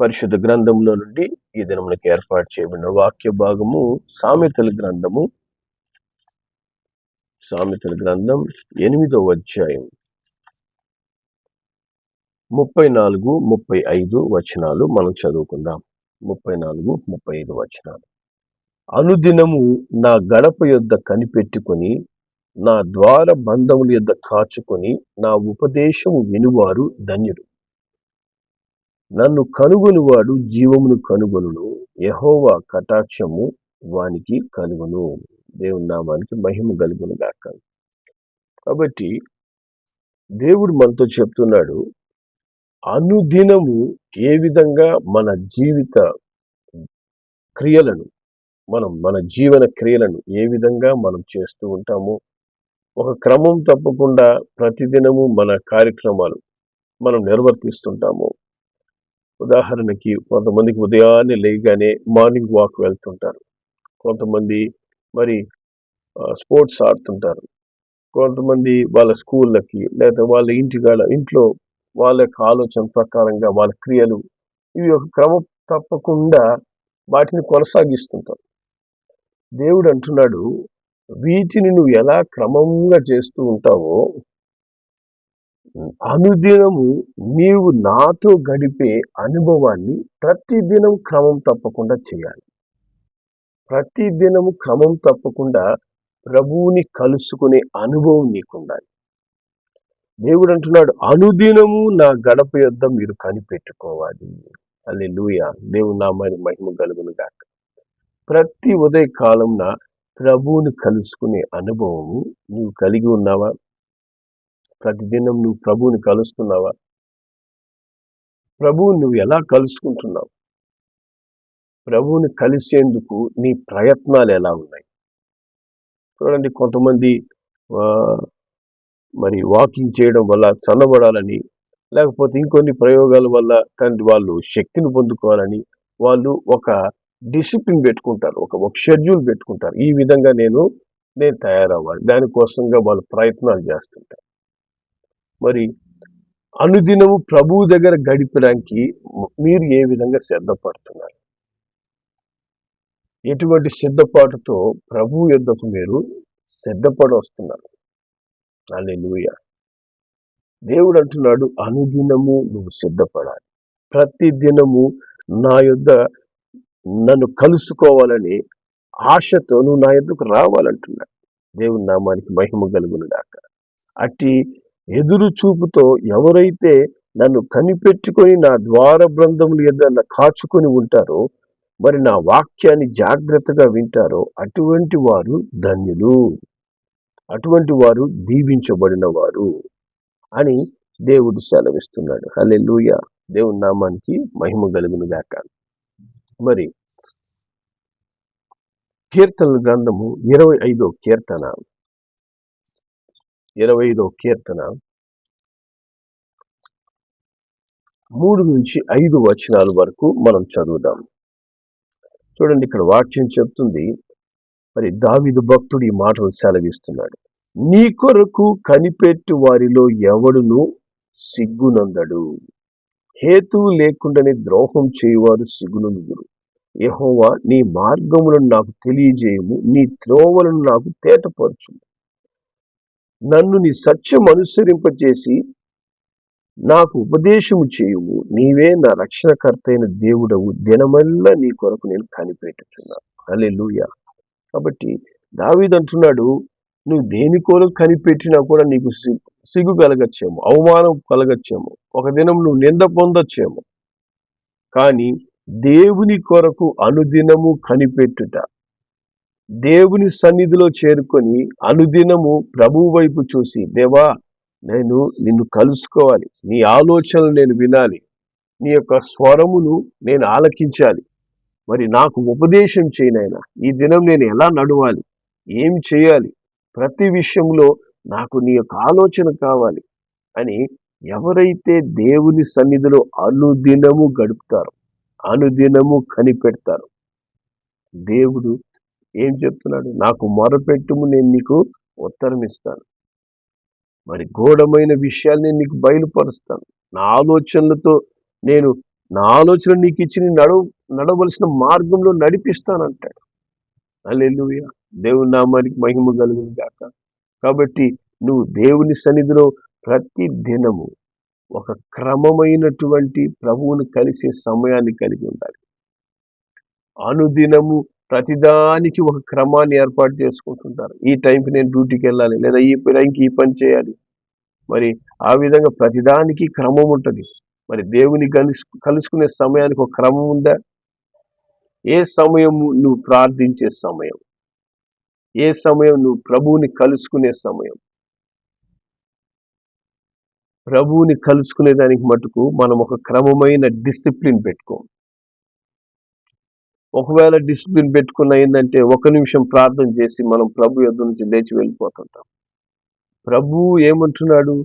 పరిశుద్ధ గ్రంథంలో నుండి ఈ దినములకు ఏర్పాటు చేయబడిన వాక్య భాగము సామెతల గ్రంథము. సామెతల గ్రంథం ఎనిమిదవ అధ్యాయం. ముప్పై నాలుగు ముప్పై ఐదు వచనాలు మనం చదువుకుందాం. ముప్పై నాలుగు ముప్పై ఐదు వచనాలు. అనుదినము నా గడప యొద్ద కనిపెట్టుకొని నా ద్వార బంధముల యొద్ద కాచుకొని నా ఉపదేశము వినువారు ధన్యుడు నన్ను కనుగొనువాడు జీవమును కనుగొనును. యహోవా కటాక్షము వానికి కలుగును. దేవుని నామానికి మహిమ కలుగును గాక. కాబట్టి దేవుడు మనతో చెప్తున్నాడు అనుదినము ఏ విధంగా మన జీవిత క్రియలను మనం మన జీవన క్రియలను ఏ విధంగా మనం చేస్తూ ఉంటామో ఒక క్రమం తప్పకుండా ప్రతిదినము మన కార్యక్రమాలు మనం నిర్వర్తిస్తుంటాము. ఉదాహరణకి కొంతమందికి ఉదయాన్నే లేయగానే మార్నింగ్ వాక్ వెళ్తుంటారు. కొంతమంది మరి స్పోర్ట్స్ ఆడుతుంటారు. కొంతమంది వాళ్ళ స్కూళ్ళకి లేదా వాళ్ళ ఇంటికాడ ఇంట్లో వాళ్ళ యొక్క ఆలోచన ప్రకారంగా వాళ్ళ క్రియలు ఇవి ఒక క్రమం తప్పకుండా వాటిని కొనసాగిస్తుంటారు. దేవుడు అంటున్నాడు వీటిని నువ్వు ఎలా క్రమంగా చేస్తూ ఉంటావో అనుదినము నీవు నాతో గడిపే అనుభవాన్ని ప్రతిదినం క్రమం తప్పకుండా చేయాలి. ప్రతిదినము క్రమం తప్పకుండా ప్రభువుని కలుసుకునే అనుభవం నీకుండాలి. దేవుడు అంటున్నాడు అనుదినము నా గడప యొద్ద మీరు కనిపెట్టుకోవాలి. అని లూయ దేవుడు నామాని మహిమ కలుగును గాక. ప్రతి ఉదయ కాలంన ప్రభువుని కలుసుకునే అనుభవము నువ్వు కలిగి ఉన్నావా? ప్రతిదినం నువ్వు ప్రభువుని కలుస్తున్నావా? ప్రభువుని నువ్వు ఎలా కలుసుకుంటున్నావు? ప్రభువుని కలిసేందుకు నీ ప్రయత్నాలు ఎలా ఉన్నాయి? చూడండి కొంతమంది మరి వాకింగ్ చేయడం వల్ల సన్నబడాలని లేకపోతే ఇంకొన్ని ప్రయోగాల వల్ల తండ్రి వాళ్ళు శక్తిని పొందుకోవాలని వాళ్ళు ఒక డిసిప్లిన్ పెట్టుకుంటారు ఒక ఒక షెడ్యూల్ పెట్టుకుంటారు. ఈ విధంగా నేను నేను తయారవ్వాలి. దానికోసంగా వాళ్ళు ప్రయత్నాలు చేస్తుంటారు. మరి అనుదినము ప్రభువు దగ్గర గడిపడానికి మీరు ఏ విధంగా సిద్ధపడుతున్నారు? ఎటువంటి సిద్ధపాటుతో ప్రభు యుద్ధకు మీరు సిద్ధపడి వస్తున్నారు. అని లూయ దేవుడు అంటున్నాడు అనుదినము నువ్వు సిద్ధపడాలి. ప్రతి దినము నా యొద్ద నన్ను కలుసుకోవాలని ఆశతో నువ్వు నా యొద్దకు రావాలంటున్నాడు. దేవుని నామానికి మహిమ కలుగును గాక అట్టి ఎదురు చూపుతో ఎవరైతే నన్ను కనిపెట్టుకొని నా ద్వార బృందములు ఎద్ద కాచుకొని ఉంటారో మరి నా వాక్యాన్ని జాగ్రత్తగా వింటారో అటువంటి వారు ధన్యులు. అటువంటి వారు దీవించబడిన వారు అని దేవుడు సెలవిస్తున్నాడు. హలే లూయ దేవుని నామానికి మహిమ కలుగును గాక. మరి కీర్తనల గ్రంథము ఇరవై ఐదో కీర్తన. ఇరవై ఐదో కీర్తన. మూడు నుంచి ఐదు వచనాల వరకు మనం చదువుదాం. చూడండి ఇక్కడ వాక్యం చెప్తుంది. మరి దావిదు భక్తుడు ఈ మాటలు సెలవిస్తున్నాడు. నీ కొరకు కనిపెట్టు వారిలో ఎవడును సిగ్గునందడు. హేతువు లేకుండానే ద్రోహం చేయువారు సిగ్గునందుగురు యహోవా నీ మార్గములను నాకు తెలియజేయము. నీ త్రోవలను నాకు తేటపరచు నన్ను నీ సత్యం అనుసరింపచేసి నాకు ఉపదేశము చేయుము. నీవే నా రక్షణకర్త అయిన దేవుడవు. దినమల్లా నీ కొరకు నేను కనిపెట్టుచున్నాను అలే కాబట్టి దావీదంటున్నాడు నువ్వు దేని కొరకు కనిపెట్టినా కూడా నీకు సిగ్గు కలగచ్చేమో అవమానం కలగచ్చేమో. ఒక దినం నువ్వు నింద పొందచ్చేమో. కానీ దేవుని కొరకు అనుదినము కనిపెట్టుట దేవుని సన్నిధిలో చేరుకొని అనుదినము ప్రభు వైపు చూసి దేవా నేను నిన్ను కలుసుకోవాలి. నీ ఆలోచనలు నేను వినాలి. నీ యొక్క స్వరమును నేను ఆలకించాలి. మరి నాకు ఉపదేశం చేయనైనా ఈ దినం నేను ఎలా నడవాలి? ఏం చేయాలి? ప్రతి విషయంలో నాకు నీ యొక్క ఆలోచన కావాలి అని ఎవరైతే దేవుని సన్నిధిలో అనుదినము గడుపుతారో అనుదినము కనిపెడతారు దేవుడు ఏం చెప్తున్నాడు? నాకు మొరపెట్టుము నేను నీకు ఉత్తరం ఇస్తాను. మరి ఘోరమైన విషయాలు నేను నీకు బయలుపరుస్తాను. నా ఆలోచనలతో నేను నా ఆలోచన నీకు ఇచ్చి నడవ నడవలసిన మార్గంలో నడిపిస్తానంటాడు. అల్లెలుయ దేవుని నామానికి మహిమ కలుగును కాక కాబట్టి నువ్వు దేవుని సన్నిధిలో ప్రతి దినము ఒక క్రమమైనటువంటి ప్రభువును కలిసే సమయాన్ని కలిగి ఉండాలి. అనుదినము ప్రతిదానికి ఒక క్రమాన్ని ఏర్పాటు చేసుకుంటుంటారు. ఈ టైంకి నేను డ్యూటీకి వెళ్ళాలి లేదా ఈ టైంకి ఈ పని చేయాలి. మరి ఆ విధంగా ప్రతిదానికి క్రమం ఉంటుంది. మరి దేవుని కలుసు కలుసుకునే సమయానికి ఒక క్రమం ఉందా? ఏ సమయం నువ్వు ప్రార్థించే సమయం? ఏ సమయం నువ్వు ప్రభువుని కలుసుకునే సమయం? ప్రభువుని కలుసుకునే దానికి మటుకు మనం ఒక క్రమమైన డిసిప్లిన్ పెట్టుకోం ఒకవేళ డిసిప్లిన్ పెట్టుకున్న ఏంటంటే ఒక నిమిషం ప్రార్థన చేసి మనం ప్రభు యొద్ద నుంచి లేచి వెళ్ళిపోతుంటాం. ప్రభు ఏమంటున్నాడు?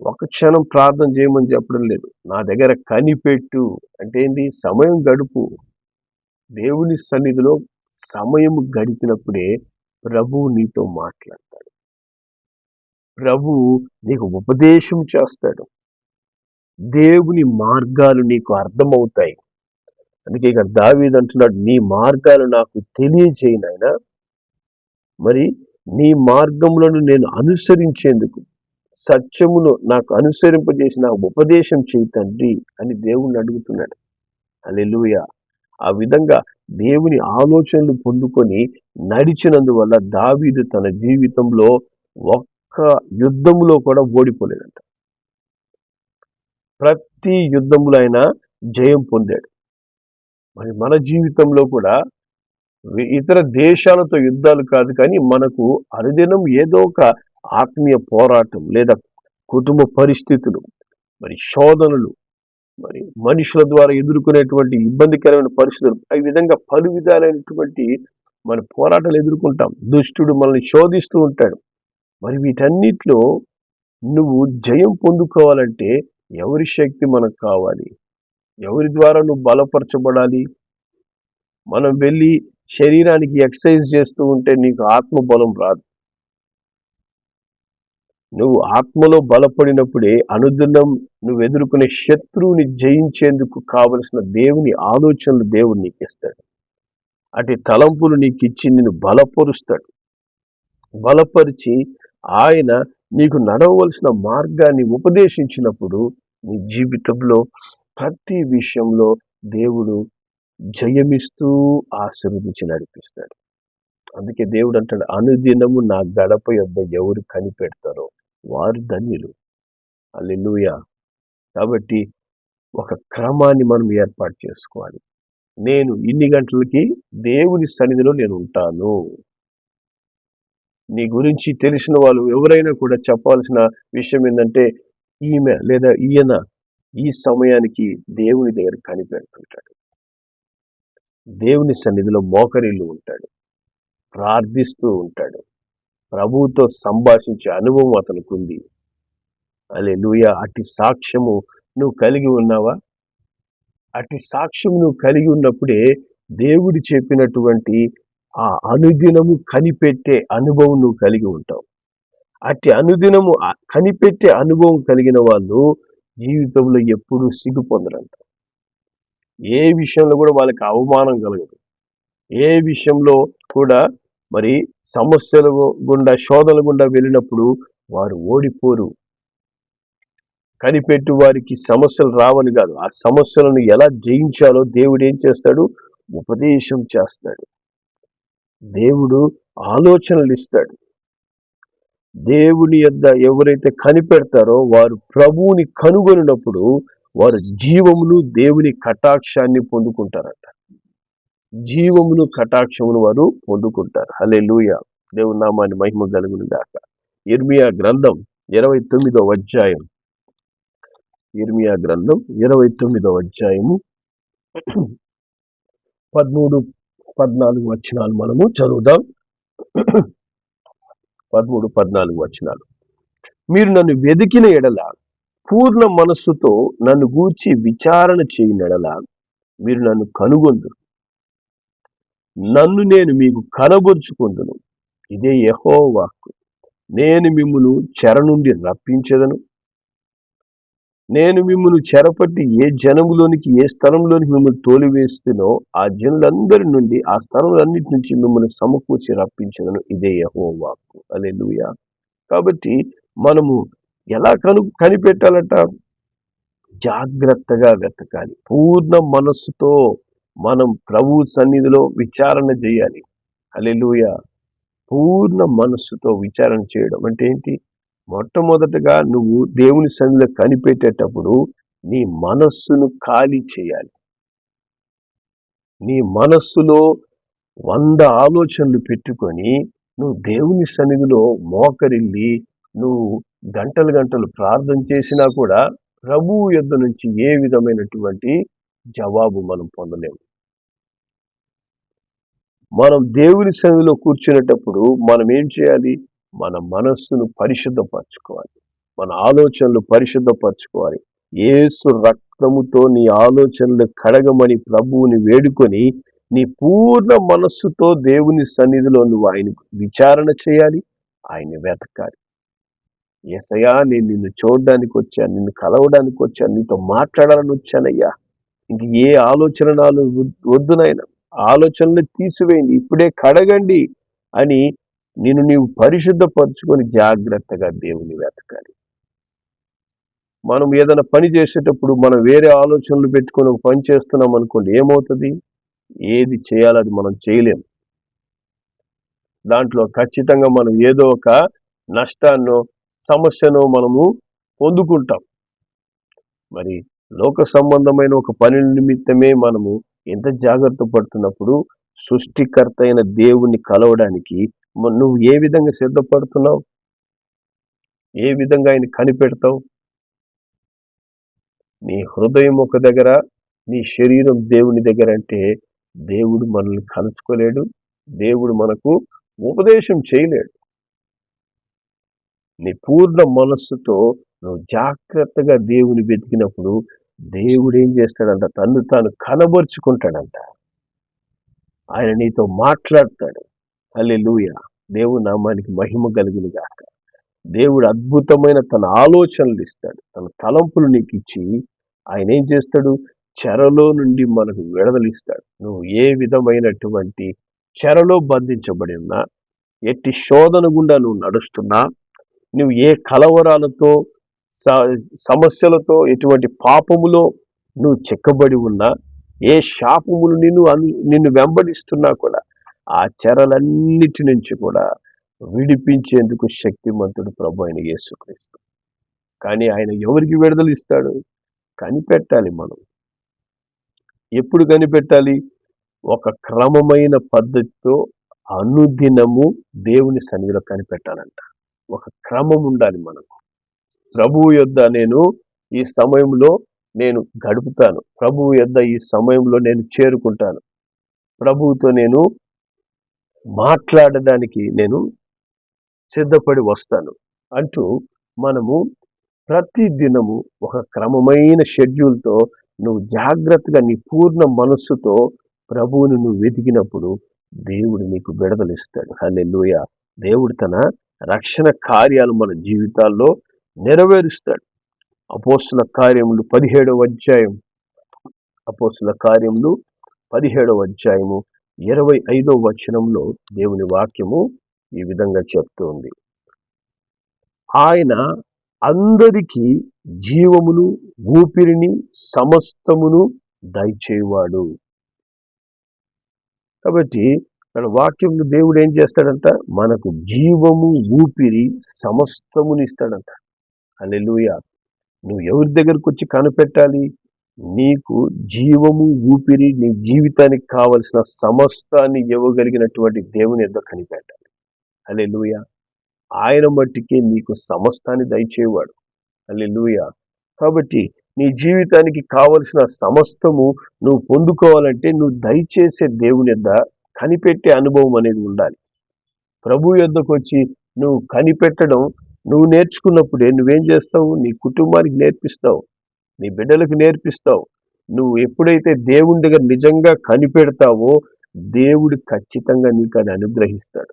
ఒక క్షణం ప్రార్థన చేయమని చెప్పడం లేదు. నా దగ్గర కనిపెట్టు. అంటే ఏంటి సమయం గడుపు. దేవుని సన్నిధిలో సమయం గడిపినప్పుడే ప్రభువు నీతో మాట్లాడతాడు. ప్రభు నీకు ఉపదేశం చేస్తాడు. దేవుని మార్గాలు నీకు అర్థమవుతాయి. అందుకే ఇక్కడ దావీద్ అంటున్నాడు నీ మార్గాలు నాకు తెలియజేయనాయన మరి నీ మార్గములను నేను అనుసరించేందుకు సత్యమును నాకు అనుసరింపజేసి నాకు ఉపదేశం చేయి తండ్రి అని దేవుణ్ణి అడుగుతున్నాడు. అలెలుయ ఆ విధంగా దేవుని ఆలోచనలు పొందుకొని నడిచినందువల్ల దావీదు తన జీవితంలో ఒక్క యుద్ధములో కూడా ఓడిపోలేదంట. ప్రతి యుద్ధములైనా జయం పొందాడు. మరి మన జీవితంలో కూడా ఇతర దేశాలతో యుద్ధాలు కాదు కానీ మనకు అనుదినం ఏదో ఒక ఆత్మీయ పోరాటం లేదా కుటుంబ పరిస్థితులు మరి శోధనలు మరి మనుషుల ద్వారా ఎదుర్కొనేటువంటి ఇబ్బందికరమైన పరిస్థితులు ఈ విధంగా పలు విధాలైనటువంటి మన పోరాటాలు ఎదుర్కొంటాం. దుష్టుడు మనల్ని శోధిస్తూ ఉంటాడు. మరి వీటన్నిటిలో నువ్వు జయం పొందుకోవాలంటే ఎవరి శక్తి మనకు కావాలి? ఎవరి ద్వారా నువ్వు బలపరచబడాలి? మనం వెళ్ళి శరీరానికి ఎక్సర్సైజ్ చేస్తూ ఉంటే నీకు ఆత్మ బలం రాదు. నువ్వు ఆత్మలో బలపడినప్పుడే అనుదినం నువ్వు ఎదుర్కొనే శత్రువుని జయించేందుకు కావలసిన దేవుని ఆలోచనలు దేవుడు నీకు ఇస్తాడు అటు తలంపులు నీకు ఇచ్చి నిన్ను బలపరుస్తాడు. బలపరిచి ఆయన నీకు నడవలసిన మార్గాన్ని ఉపదేశించినప్పుడు నీ జీవితంలో ప్రతి విషయంలో దేవుడు జయమిస్తూ ఆశీర్వదించి నడిపిస్తాడు. అందుకే దేవుడు అంటాడు అనుదినము నా గడప యొద్ద ఎవరు కనిపెడతారో వారు ధన్యులు. అల్లెలుయ కాబట్టి ఒక క్రమాన్ని మనం ఏర్పాటు చేసుకోవాలి. నేను ఇన్ని గంటలకి దేవుని సన్నిధిలో నేను ఉంటాను. నీ గురించి తెలిసిన వాళ్ళు ఎవరైనా కూడా చెప్పాల్సిన విషయం ఏంటంటే ఈమె లేదా ఈయన ఈ సమయానికి దేవుని దగ్గర కనిపెడుతుంటాడు. దేవుని సన్నిధిలో మోకరిల్లు ఉంటాడు. ప్రార్థిస్తూ ఉంటాడు. ప్రభువుతో సంభాషించే అనుభవం అతనికి ఉంది అలే లూయ అట్టి సాక్ష్యము నువ్వు కలిగి ఉన్నావా? అట్టి సాక్ష్యం నువ్వు కలిగి ఉన్నప్పుడే దేవుడు చెప్పినటువంటి ఆ అనుదినము కనిపెట్టే అనుభవం నువ్వు కలిగి ఉంటావు. అట్టి అనుదినము కనిపెట్టే అనుభవం కలిగిన వాళ్ళు జీవితంలో ఎప్పుడూ సిగ్గు పొందరంట. ఏ విషయంలో కూడా వాళ్ళకి అవమానం కలగదు. ఏ విషయంలో కూడా మరి సమస్యల గుండా శోధన గుండా వెళ్ళినప్పుడు వారు ఓడిపోరు. కనిపెట్టు వారికి సమస్యలు రావని కాదు. ఆ సమస్యలను ఎలా జయించాలో దేవుడు ఏం చేస్తాడు? ఉపదేశం చేస్తాడు. దేవుడు ఆలోచనలు ఇస్తాడు. దేవుని యొద్ద ఎవరైతే కనిపెడతారో వారు ప్రభువుని కనుగొనినప్పుడు వారు జీవమును దేవుని కటాక్షాన్ని పొందుకుంటారట. జీవమును కటాక్షమును వారు పొందుకుంటారు. హలే లూయ దేవుని నామాన్ని మహిమ కలుగును దాకా ఇర్మియా గ్రంథం ఇరవై తొమ్మిదో అధ్యాయం. ఇర్మియా గ్రంథం ఇరవై తొమ్మిదో అధ్యాయము. పదమూడు పద్నాలుగు వచ్చినాలు మనము చదువుదాం. పదమూడు పద్నాలుగు వచనాలు. మీరు నన్ను వెదికిన ఎడల పూర్ణ మనస్సుతో నన్ను గూర్చి విచారణ చేయని ఎడల మీరు నన్ను కనుగొందురు. నన్ను నేను మీకు కనబరుచుకుందును. ఇదే యహో వాక్కు నేను మిమ్మల్ని చెర నుండి రప్పించదను. నేను మిమ్మల్ని చెరపట్టి ఏ జనములోనికి ఏ స్థలంలోనికి మిమ్మల్ని తోలివేస్తునో ఆ జనులందరి నుండి ఆ స్థలములన్నిటి నుంచి మిమ్మల్ని సమకూర్చి రప్పించదను ఇదే యహో వాక్కు అలెలుయ కాబట్టి మనము ఎలా కను కనిపెట్టాలట? జాగ్రత్తగా వెతకాలి. పూర్ణ మనస్సుతో మనం ప్రభు సన్నిధిలో విచారణ చేయాలి. అలెలుయ పూర్ణ మనస్సుతో విచారణ చేయడం అంటే ఏంటి? మొట్టమొదటగా నువ్వు దేవుని సన్నిధిలో కనిపెట్టేటప్పుడు నీ మనస్సును ఖాళీ చేయాలి. నీ మనస్సులో వంద ఆలోచనలు పెట్టుకొని నువ్వు దేవుని సన్నిధిలో మోకరిల్లి నువ్వు గంటలు గంటలు ప్రార్థన చేసినా కూడా ప్రభు యుద్ధ నుంచి ఏ విధమైనటువంటి జవాబు మనం పొందలేము. మనం దేవుని సన్నిధిలో కూర్చునేటప్పుడు మనం ఏం చేయాలి? మన మనస్సును పరిశుద్ధపరచుకోవాలి. మన ఆలోచనలు పరిశుద్ధపరచుకోవాలి. ఏసు రక్తముతో నీ ఆలోచనలు కడగమని ప్రభువుని వేడుకొని నీ పూర్ణ మనస్సుతో దేవుని సన్నిధిలో నువ్వు ఆయన విచారణ చేయాలి ఆయన వెతకాలి. ఎసయా నేను నిన్ను చూడడానికి వచ్చాను నిన్ను కలవడానికి వచ్చాను నీతో మాట్లాడాలని వచ్చానయ్యా. ఇంక ఏ ఆలోచన నాలు వద్దునైనా ఆలోచనలు తీసివేయండి ఇప్పుడే కడగండి అని నేను నీవు పరిశుద్ధపరచుకొని జాగ్రత్తగా దేవుని వెతకాలి. మనం ఏదైనా పని చేసేటప్పుడు మనం వేరే ఆలోచనలు పెట్టుకొని ఒక పని చేస్తున్నాం అనుకోండి ఏమవుతుంది? ఏది చేయాలది మనం చేయలేము దాంట్లో ఖచ్చితంగా మనం ఏదో ఒక నష్టాన్నో సమస్యను మనము పొందుకుంటాం. మరి లోక సంబంధమైన ఒక పని నిమిత్తమే మనము ఎంత జాగ్రత్త పడుతున్నప్పుడు సృష్టికర్త అయిన దేవుణ్ణి కలవడానికి నువ్వు ఏ విధంగా సిద్ధపడుతున్నావు? ఏ విధంగా ఆయన కనిపెడతావు? నీ హృదయం ఒక దగ్గర నీ శరీరం దేవుని దగ్గర అంటే దేవుడు మనల్ని కలుసుకోలేడు దేవుడు మనకు ఉపదేశం చేయలేడు. నీ పూర్ణ మనస్సుతో నువ్వు జాగ్రత్తగా దేవుని వెతికినప్పుడు దేవుడు ఏం చేస్తాడంట? తను తాను కనబరుచుకుంటాడంట. ఆయన నీతో మాట్లాడతాడు. అల్లెలుయ లూయ దేవుడు నామానికి మహిమ కలిగిన గాక దేవుడు అద్భుతమైన తన ఆలోచనలు ఇస్తాడు. తన తలంపులు నీకు ఇచ్చి ఆయన ఏం చేస్తాడు? చెరలో నుండి మనకు విడుదలిస్తాడు. నువ్వు ఏ విధమైనటువంటి చెరలో బంధించబడి ఉన్నా ఎట్టి శోధన గుండా నువ్వు నడుస్తున్నా నువ్వు ఏ కలవరాలతో సమస్యలతో ఎటువంటి పాపములో నువ్వు చెక్కబడి ఉన్నా ఏ శాపములు నిన్ను నిన్ను వెంబడిస్తున్నా కూడా ఆ చెరలన్నిటి నుంచి కూడా విడిపించేందుకు శక్తిమంతుడు ప్రభు అయిన యేసుక్రీస్తు. కానీ ఆయన ఎవరికి విడుదల ఇస్తాడు? కనిపెట్టాలి మనం. ఎప్పుడు కనిపెట్టాలి? ఒక క్రమమైన పద్ధతితో అనుదినము దేవుని సన్నిధిలో కనిపెట్టాలంట. ఒక క్రమం ఉండాలి మనకు ప్రభువు యొద్ద నేను ఈ సమయంలో నేను గడుపుతాను. ప్రభువు యొద్ద ఈ సమయంలో నేను చేరుకుంటాను. ప్రభువుతో నేను మాట్లాడడానికి నేను సిద్ధపడి వస్తాను అంటూ మనము ప్రతి దినము ఒక క్రమమైన షెడ్యూల్తో నువ్వు జాగ్రత్తగా నీ పూర్ణ మనస్సుతో ప్రభువుని నువ్వు వెతికినప్పుడు దేవుడు నీకు విడుదలిస్తాడు. హల్లెలూయ. దేవుడు తన రక్షణ కార్యాలు మన జీవితాల్లో నెరవేరుస్తాడు. అపోస్తుల కార్యములు పదిహేడవ అధ్యాయం అపోస్తుల కార్యములు పదిహేడవ అధ్యాయము. ఇరవై ఐదో వచనంలో దేవుని వాక్యము ఈ విధంగా చెప్తుంది. ఆయన అందరికీ జీవమును ఊపిరిని సమస్తమును దయచేవాడు కాబట్టి మన వాక్యం దేవుడు ఏం చేస్తాడంట? మనకు జీవము ఊపిరి సమస్తముని ఇస్తాడంట. అల్లెలుయ నువ్వు ఎవరి దగ్గరకు వచ్చి కనిపెట్టాలి? నీకు జీవము ఊపిరి నీ జీవితానికి కావలసిన సమస్తాన్ని ఇవ్వగలిగినటువంటి దేవుని ఎద్ద కనిపెట్టాలి. అల్లెలుయ ఆయన మట్టికే నీకు సమస్తాన్ని దయచేవాడు. అల్లెలుయ కాబట్టి నీ జీవితానికి కావలసిన సమస్తము నువ్వు పొందుకోవాలంటే నువ్వు దయచేసే దేవుని యొద్ద కనిపెట్టే అనుభవం అనేది ఉండాలి. ప్రభు యొద్దకు వచ్చి నువ్వు కనిపెట్టడం నువ్వు నేర్చుకున్నప్పుడే నువ్వేం చేస్తావు? నీ కుటుంబానికి నేర్పిస్తావు. నీ బిడ్డలకు నేర్పిస్తావు. నువ్వు ఎప్పుడైతే దేవుని దగ్గర నిజంగా కనిపెడతావో దేవుడు ఖచ్చితంగా నీకు అది అనుగ్రహిస్తాడు.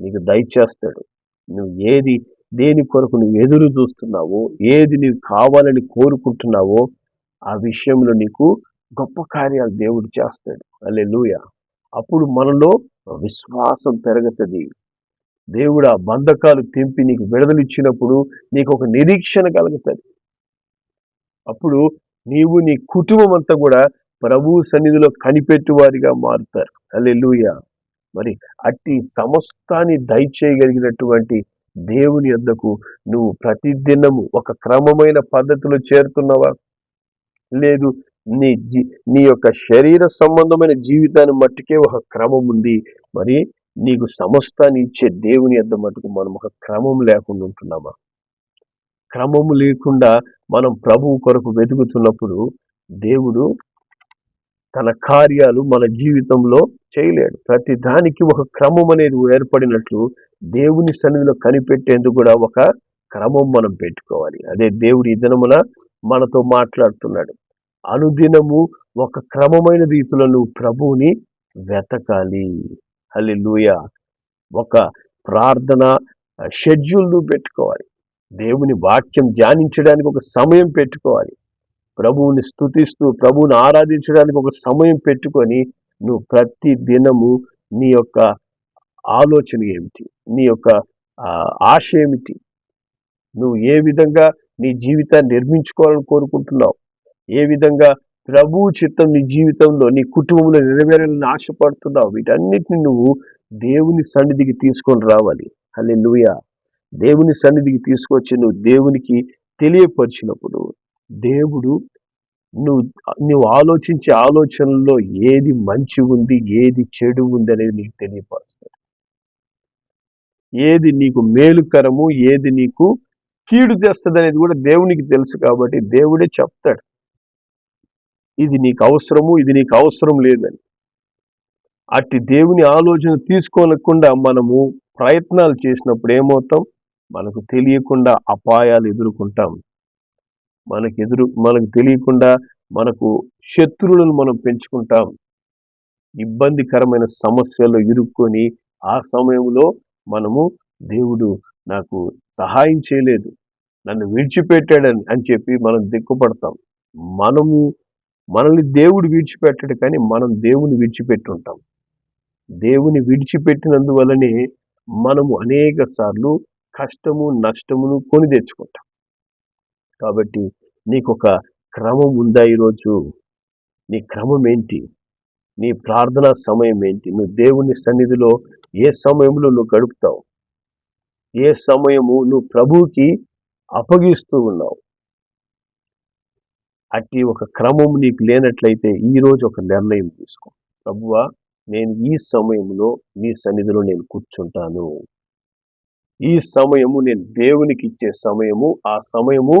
నీకు దయచేస్తాడు. నువ్వు ఏది దేని కొరకు నువ్వు ఎదురు చూస్తున్నావో ఏది నీవు కావాలని కోరుకుంటున్నావో ఆ విషయంలో నీకు గొప్ప కార్యాలు దేవుడు చేస్తాడు. అల్లెలుయ అప్పుడు మనలో విశ్వాసం పెరుగుతుంది. దేవుడు ఆ బంధకాలు తెంపి నీకు విడుదలిచ్చినప్పుడు నీకు ఒక నిరీక్షణ కలుగుతుంది. అప్పుడు నీవు నీ కుటుంబం అంతా కూడా ప్రభు సన్నిధిలో కనిపెట్టువారిగా మారుతారు. అల్లెలుయ మరి అట్టి సమస్తాన్ని దయచేయగలిగినటువంటి దేవుని యొద్దకు నువ్వు ప్రతిదినము ఒక క్రమమైన పద్ధతిలో చేరుతున్నావా? లేదు నీ జీ నీ యొక్క శరీర సంబంధమైన జీవితాన్ని మట్టుకే ఒక క్రమం ఉంది. మరి నీకు సమస్తాన్ని ఇచ్చే దేవుని యొద్ద మటుకు మనం ఒక క్రమం లేకుండా ఉంటున్నామా? క్రమము లేకుండా మనం ప్రభువు కొరకు వెతుకుతున్నప్పుడు దేవుడు తన కార్యాలు మన జీవితంలో చేయలేడు. ప్రతి దానికి ఒక క్రమం అనేది ఏర్పడినట్లు దేవుని సన్నిధిలో కనిపెట్టేందుకు కూడా ఒక క్రమం మనం పెట్టుకోవాలి. అదే దేవుడు ఈ దినమున మనతో మాట్లాడుతున్నాడు. అనుదినము ఒక క్రమమైన రీతిలో నువ్వు ప్రభువుని వెతకాలి. అల్లి ఒక ప్రార్థన షెడ్యూల్ నువ్వు పెట్టుకోవాలి. దేవుని వాక్యం ధ్యానించడానికి ఒక సమయం పెట్టుకోవాలి. ప్రభువుని స్థుతిస్తూ ప్రభువుని ఆరాధించడానికి ఒక సమయం పెట్టుకొని నువ్వు ప్రతి దినము నీ యొక్క ఆలోచన ఏమిటి? నీ యొక్క ఆశ ఏమిటి? నువ్వు ఏ విధంగా నీ జీవితాన్ని నిర్మించుకోవాలని కోరుకుంటున్నావు? ఏ విధంగా ప్రభు చిత్తం నీ జీవితంలో నీ కుటుంబంలో నెరవేరాలని ఆశపడుతున్నావు? వీటన్నిటిని నువ్వు దేవుని సన్నిధికి తీసుకొని రావాలి. అల్లెలుయా దేవుని సన్నిధికి తీసుకొచ్చి నువ్వు దేవునికి తెలియపరిచినప్పుడు దేవుడు నువ్వు నువ్వు ఆలోచించే ఆలోచనల్లో ఏది మంచి ఉంది ఏది చెడు ఉంది అనేది నీకు తెలియపరుస్తాడు. ఏది నీకు మేలుకరము ఏది నీకు కీడు తెస్తుంది అనేది కూడా దేవునికి తెలుసు కాబట్టి దేవుడే చెప్తాడు. ఇది నీకు అవసరము ఇది నీకు అవసరం లేదని. అట్టి దేవుని ఆలోచన తీసుకోనకుండా మనము ప్రయత్నాలు చేసినప్పుడు ఏమవుతాం? మనకు తెలియకుండా అపాయాలు ఎదుర్కొంటాం. మనకు ఎదురు మనకు తెలియకుండా మనకు శత్రువులను మనం పెంచుకుంటాం. ఇబ్బందికరమైన సమస్యల్లో ఇరుక్కొని ఆ సమయంలో మనము దేవుడు నాకు సహాయం చేయలేదు. నన్ను విడిచిపెట్టాడని అని చెప్పి మనం దిక్కుపడతాం మనము మనల్ని దేవుడు విడిచిపెట్టాడు కానీ మనం దేవుని విడిచిపెట్టుంటాం. దేవుని విడిచిపెట్టినందువలనే మనము అనేక సార్లు కష్టము నష్టమును కొని తెచ్చుకుంటాం. కాబట్టి నీకు ఒక క్రమం ఉందా ఈరోజు? నీ క్రమం ఏంటి? నీ ప్రార్థనా సమయం ఏంటి? నువ్వు దేవుని సన్నిధిలో ఏ సమయంలో నువ్వు గడుపుతావు? ఏ సమయము నువ్వు ప్రభువుకి అప్పగిస్తూ ఉన్నావు? అట్టి ఒక క్రమం నీకు లేనట్లయితే ఈరోజు ఒక నిర్ణయం తీసుకో. ప్రభువా నేను ఈ సమయంలో నీ సన్నిధిలో నేను కూర్చుంటాను. ఈ సమయము నేను దేవునికి ఇచ్చే సమయము ఆ సమయము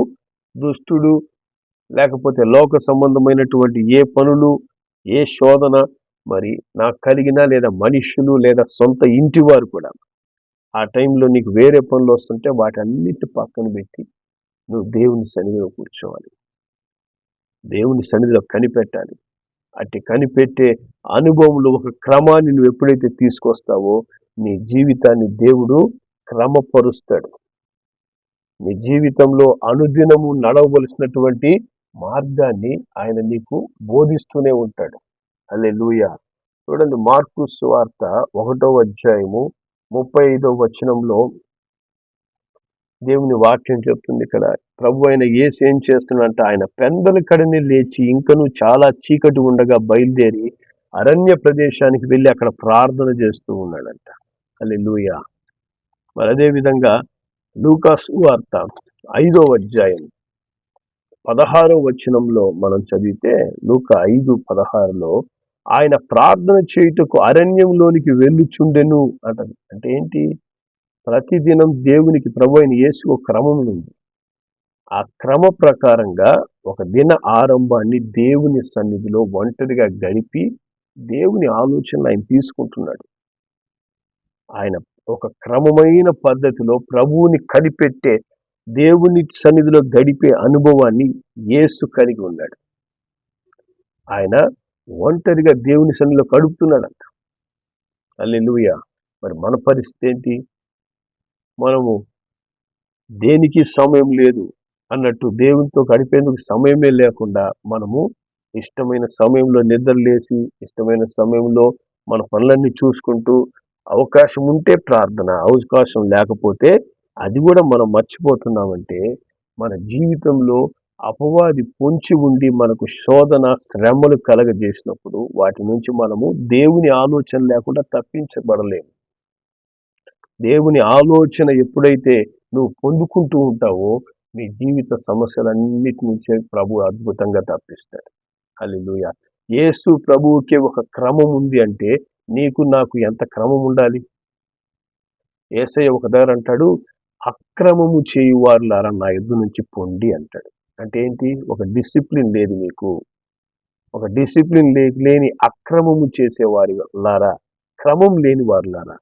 దుష్టుడు లేకపోతే లోక సంబంధమైనటువంటి ఏ పనులు ఏ శోధన మరి నాకు కలిగిన లేదా మనుషులు లేదా సొంత ఇంటి వారు కూడా ఆ టైంలో నీకు వేరే పనులు వస్తుంటే వాటన్నిటి పక్కన పెట్టి నువ్వు దేవుని సన్నిధిలో కూర్చోవాలి. దేవుని సన్నిధిలో కనిపెట్టాలి. అట్టి కనిపెట్టే అనుభవంలో ఒక క్రమాన్ని నువ్వు ఎప్పుడైతే తీసుకొస్తావో నీ జీవితాన్ని దేవుడు క్రమపరుస్తాడు. నీ జీవితంలో అనుదినము నడవవలసినటువంటి మార్గాన్ని ఆయన నీకు బోధిస్తూనే ఉంటాడు. అల్లే చూడండి మార్కు సువార్త ఒకటో అధ్యాయము ముప్పై ఐదో వచనంలో దేవుని వాక్యం చెప్తుంది ఇక్కడ. ప్రభు అయిన ఏసు ఏం చేస్తున్నంటే ఆయన పెందల కడని లేచి ఇంకను చాలా చీకటి ఉండగా బయలుదేరి అరణ్య ప్రదేశానికి వెళ్ళి అక్కడ ప్రార్థన చేస్తూ ఉన్నాడంట. అల్లే మరి అదే విధంగా లూకాసు వార్త ఐదో అధ్యాయం పదహారో వచనంలో మనం చదివితే లూక ఐదు పదహారులో ఆయన ప్రార్థన చేయుటకు అరణ్యంలోనికి వెళ్ళుచుండెను అంటది. అంటే ఏంటి? ప్రతిదినం దేవునికి ప్రభు అయిన యేసు ఒక క్రమం ఉంది. ఆ క్రమ ప్రకారంగా ఒక దిన ఆరంభాన్ని దేవుని సన్నిధిలో ఒంటరిగా గడిపి దేవుని ఆలోచనలు ఆయన తీసుకుంటున్నాడు. ఆయన ఒక క్రమమైన పద్ధతిలో ప్రభువుని కనిపెట్టే దేవుని సన్నిధిలో గడిపే అనుభవాన్ని యేసు కలిగి ఉన్నాడు. ఆయన ఒంటరిగా దేవుని సన్నిధిలో గడుపుతున్నాడంట. అల్లెలుయ మరి మన పరిస్థితి ఏంటి? మనము దేనికి సమయం లేదు అన్నట్టు దేవునితో గడిపేందుకు సమయమే లేకుండా మనము ఇష్టమైన సమయంలో నిద్రలేసి ఇష్టమైన సమయంలో మన పనులన్నీ చూసుకుంటూ అవకాశం ఉంటే ప్రార్థన అవకాశం లేకపోతే అది కూడా మనం మర్చిపోతున్నామంటే మన జీవితంలో అపవాది పొంచి ఉండి మనకు శోధన శ్రమలు కలగజేసినప్పుడు వాటి నుంచి మనము దేవుని ఆలోచన లేకుండా తప్పించబడలేము. దేవుని ఆలోచన ఎప్పుడైతే నువ్వు పొందుకుంటూ ఉంటావో నీ జీవిత సమస్యలన్నిటి నుంచే ప్రభు అద్భుతంగా తప్పిస్తాడు. అల్లుయ యేసు ప్రభువుకి ఒక క్రమం ఉంది అంటే నీకు నాకు ఎంత క్రమం ఉండాలి ఏసయ్య ఒక దగ్గర అంటాడు అక్రమము చేయువారులారా నా ఎద్దు నుంచి పొండి అంటాడు. అంటే ఏంటి? ఒక డిసిప్లిన్ లేదు మీకు. ఒక డిసిప్లిన్ లేని అక్రమము చేసేవారి లారా క్రమం లేని వారులారా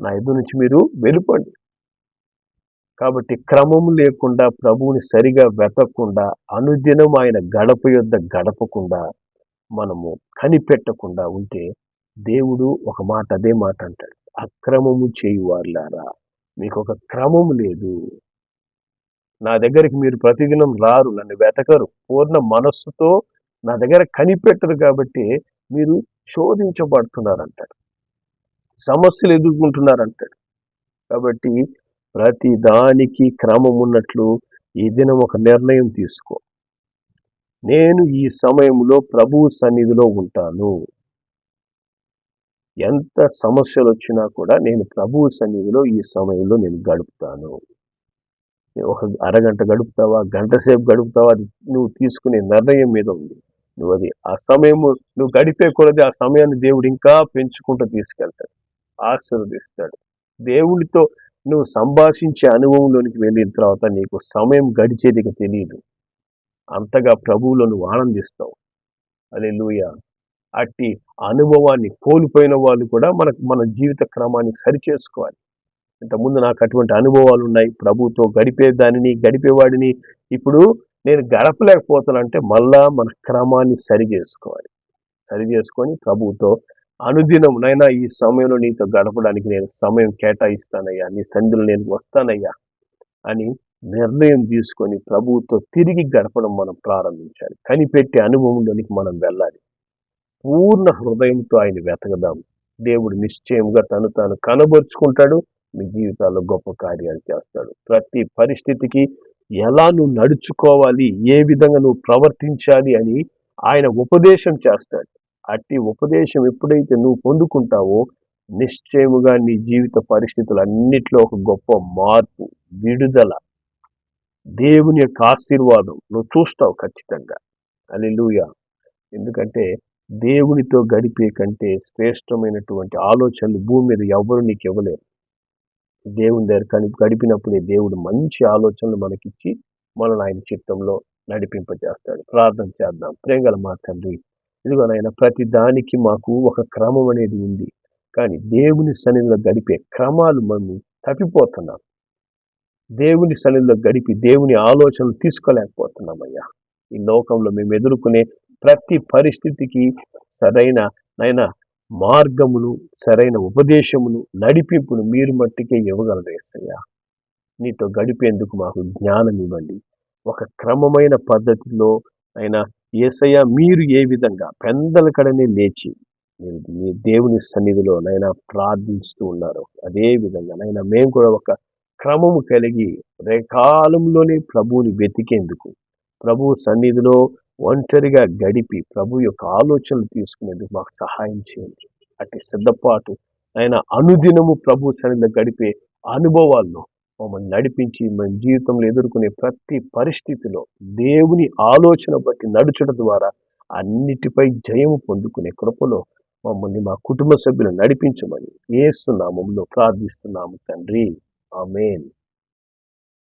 నా ఎద్దు నుంచి మీరు వెళ్ళిపోండి. కాబట్టి క్రమం లేకుండా ప్రభువుని సరిగా వెతకకుండా అనుదినం ఆయన గడప యొద్ద గడపకుండా మనము కనిపెట్టకుండా ఉంటే దేవుడు ఒక మాట అదే మాట అంటాడు. అక్రమము చేయువారులారా మీకు ఒక క్రమం లేదు. నా దగ్గరికి మీరు ప్రతిదినం రారు నన్ను వెతకరు. పూర్ణ మనస్సుతో నా దగ్గర కనిపెట్టరు కాబట్టి మీరు శోధించబడుతున్నారంటాడు. సమస్యలు ఎదుర్కొంటున్నారంటాడు. కాబట్టి ప్రతి దానికి క్రమం ఉన్నట్లు ఈ దినం ఒక నిర్ణయం తీసుకో. నేను ఈ సమయంలో ప్రభు సన్నిధిలో ఉంటాను. ఎంత సమస్యలు వచ్చినా కూడా నేను ప్రభువు సన్నిధిలో ఈ సమయంలో నేను గడుపుతాను. ఒక అరగంట గడుపుతావా? గంట సేపు గడుపుతావా? అది నువ్వు తీసుకునే నిర్ణయం మీద ఉంది. నువ్వు అది ఆ సమయము నువ్వు గడిపే కొలది ఆ సమయాన్ని దేవుడు ఇంకా పెంచుకుంటూ తీసుకెళ్తాడు. ఆశీర్వదిస్తాడు. దేవుడితో నువ్వు సంభాషించే అనుభవంలోనికి వెళ్ళిన తర్వాత నీకు సమయం గడిచేది తెలియదు అంతగా ప్రభువులో నువ్వు ఆనందిస్తావు. అదే లూయ అట్టి అనుభవాన్ని కోల్పోయిన వాళ్ళు కూడా మనకు మన జీవిత క్రమాన్ని సరిచేసుకోవాలి. ఇంతకుముందు నాకు అటువంటి అనుభవాలు ఉన్నాయి. ప్రభుతో గడిపే దానిని గడిపేవాడిని. ఇప్పుడు నేను గడపలేకపోతానంటే మళ్ళా మన క్రమాన్ని సరి చేసుకోవాలి సరి చేసుకొని ప్రభుతో అనుదినం నైనా ఈ సమయంలో నీతో గడపడానికి నేను సమయం కేటాయిస్తానయ్యా. నీ సంధిలో నేను వస్తానయ్యా అని నిర్ణయం తీసుకొని ప్రభువుతో తిరిగి గడపడం మనం ప్రారంభించాలి. కనిపెట్టే అనుభవంలోనికి మనం వెళ్ళాలి. పూర్ణ హృదయంతో ఆయన వెతకదాం. దేవుడు నిశ్చయంగా తను తాను కనబరుచుకుంటాడు. మీ జీవితాల్లో గొప్ప కార్యాలు చేస్తాడు. ప్రతి పరిస్థితికి ఎలా నువ్వు నడుచుకోవాలి ఏ విధంగా నువ్వు ప్రవర్తించాలి అని ఆయన ఉపదేశం చేస్తాడు. అట్టి ఉపదేశం ఎప్పుడైతే నువ్వు పొందుకుంటావో నిశ్చయముగా నీ జీవిత పరిస్థితులు అన్నిట్లో ఒక గొప్ప మార్పు విడుదల దేవుని యొక్క ఆశీర్వాదం నువ్వు చూస్తావు ఖచ్చితంగా. అలెలుయ ఎందుకంటే దేవునితో గడిపే కంటే శ్రేష్టమైనటువంటి ఆలోచనలు భూమి మీద ఎవరు నీకు ఇవ్వలేరు. దేవుని దగ్గర కని గడిపినప్పుడే దేవుడు మంచి ఆలోచనలు మనకిచ్చి మనల్ని ఆయన చిత్తంలో నడిపింపజేస్తాడు. ప్రార్థన చేద్దాం. ప్రేంగల మా తండ్రి ఇదిగోనైనా ప్రతి దానికి మాకు ఒక క్రమం అనేది ఉంది. కానీ దేవుని సన్నిధిలో గడిపే క్రమాలు మనం తప్పిపోతున్నాం. దేవుని సన్నిధిలో గడిపి దేవుని ఆలోచనలు తీసుకోలేకపోతున్నామయ్యా. ఈ లోకంలో మేము ఎదుర్కొనే ప్రతి పరిస్థితికి సరైన నైనా మార్గమును సరైన ఉపదేశమును నడిపింపును మీరు మట్టికే ఇవ్వగలరు ఎస్సయ్యా నీతో గడిపేందుకు మాకు జ్ఞానం ఇవ్వండి. ఒక క్రమమైన పద్ధతిలో అయినా ఏసయ్య మీరు ఏ విధంగా పెందల కడనే లేచి మీరు మీ దేవుని సన్నిధిలో నైనా ప్రార్థిస్తూ ఉన్నారు అదే విధంగా నైనా మేము కూడా ఒక క్రమము కలిగి రేకాలంలోనే ప్రభువుని వెతికేందుకు ప్రభు సన్నిధిలో ఒంటరిగా గడిపి ప్రభు యొక్క ఆలోచనలు తీసుకునేందుకు మాకు సహాయం చేయండి. అటు సిద్ధపాటు ఆయన అనుదినము ప్రభు సన్నిధిలో గడిపే అనుభవాల్లో మమ్మల్ని నడిపించి మన జీవితంలో ఎదుర్కొనే ప్రతి పరిస్థితిలో దేవుని ఆలోచన బట్టి నడుచడం ద్వారా అన్నిటిపై జయము పొందుకునే కృపలో మమ్మల్ని మా కుటుంబ సభ్యులు నడిపించమని ఏసునామంలో ప్రార్థిస్తున్నాము తండ్రి. ఆమెన్.